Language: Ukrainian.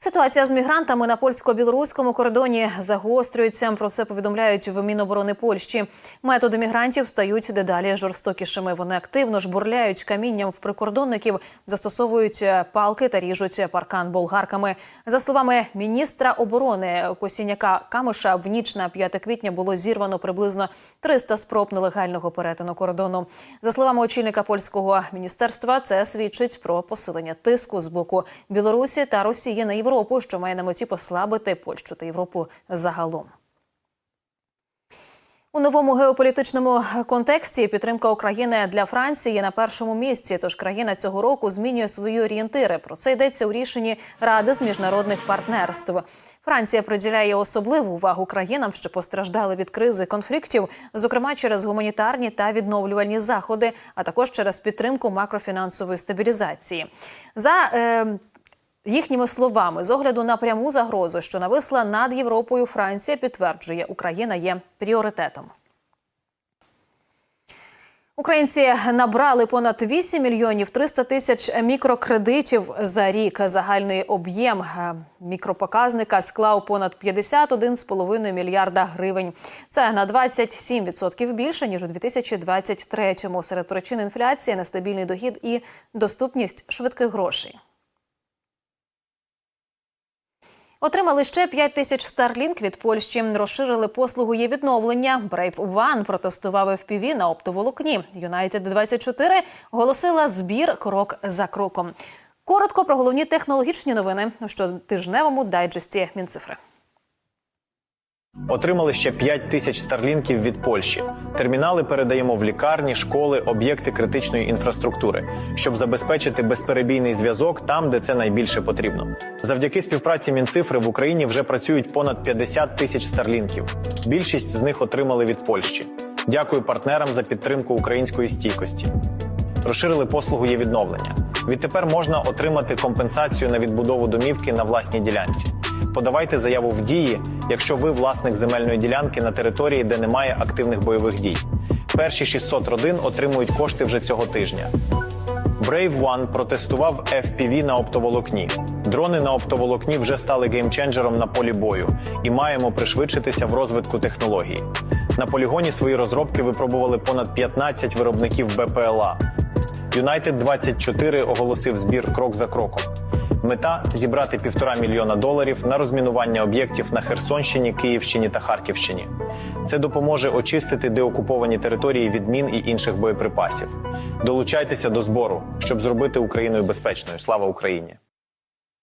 Ситуація з мігрантами на польсько-білоруському кордоні загострюється. Про це повідомляють в Міноборони Польщі. Методи мігрантів стають дедалі жорстокішими. Вони активно жбурляють камінням в прикордонників, застосовують палки та ріжуть паркан болгарками. За словами міністра оборони Косіняка Камиша, в ніч на 5 квітня було зірвано приблизно 300 спроб нелегального перетину кордону. За словами очільника польського міністерства, це свідчить про посилення тиску з боку Білорусі та Росії на Європу, що має на меті послабити Польщу та Європу загалом. У новому геополітичному контексті підтримка України для Франції на першому місці. Тож країна цього року змінює свої орієнтири. Про це йдеться у рішенні Ради з міжнародних партнерств. Франція приділяє особливу увагу країнам, що постраждали від кризи конфліктів, зокрема через гуманітарні та відновлювальні заходи, а також через підтримку макрофінансової стабілізації. За е, Їхніми словами, з огляду на пряму загрозу, що нависла над Європою, Франція підтверджує, Україна є пріоритетом. Українці набрали понад 8 мільйонів 300 тисяч мікрокредитів за рік. Загальний об'єм е, мікропоказника склав понад 51,5 мільярда гривень. Це на 27% більше ніж у 2023-му. Серед причин інфляції, нестабільний дохід і доступність швидких грошей. Отримали ще 5 тисяч Starlink від Польщі. Розширили послугу є відновлення. Brave One протестував FPV на оптоволокні. United 24 оголосила збір крок за кроком. Коротко про головні технологічні новини у щотижневому дайджесті Мінцифри. Отримали ще 5 тисяч старлінків від Польщі. Термінали передаємо в лікарні, школи, об'єкти критичної інфраструктури, щоб забезпечити безперебійний зв'язок там, де це найбільше потрібно. Завдяки співпраці Мінцифри в Україні вже працюють понад 50 тисяч старлінків. Більшість з них отримали від Польщі. Дякую партнерам за підтримку української стійкості. Розширили послугу є відновлення. Відтепер можна отримати компенсацію на відбудову домівки на власній ділянці. Подавайте заяву в дії, якщо ви власник земельної ділянки на території, де немає активних бойових дій. Перші 600 родин отримують кошти вже цього тижня. Brave One протестував FPV на оптоволокні. Дрони на оптоволокні вже стали геймченджером на полі бою і маємо пришвидшитися в розвитку технологій. На полігоні свої розробки випробували понад 15 виробників БПЛА. United 24 оголосив збір крок за кроком. Мета зібрати півтора мільйона доларів на розмінування об'єктів на Херсонщині, Київщині та Харківщині. Це допоможе очистити деокуповані території від мін і інших боєприпасів. Долучайтеся до збору, щоб зробити Україну безпечною. Слава Україні!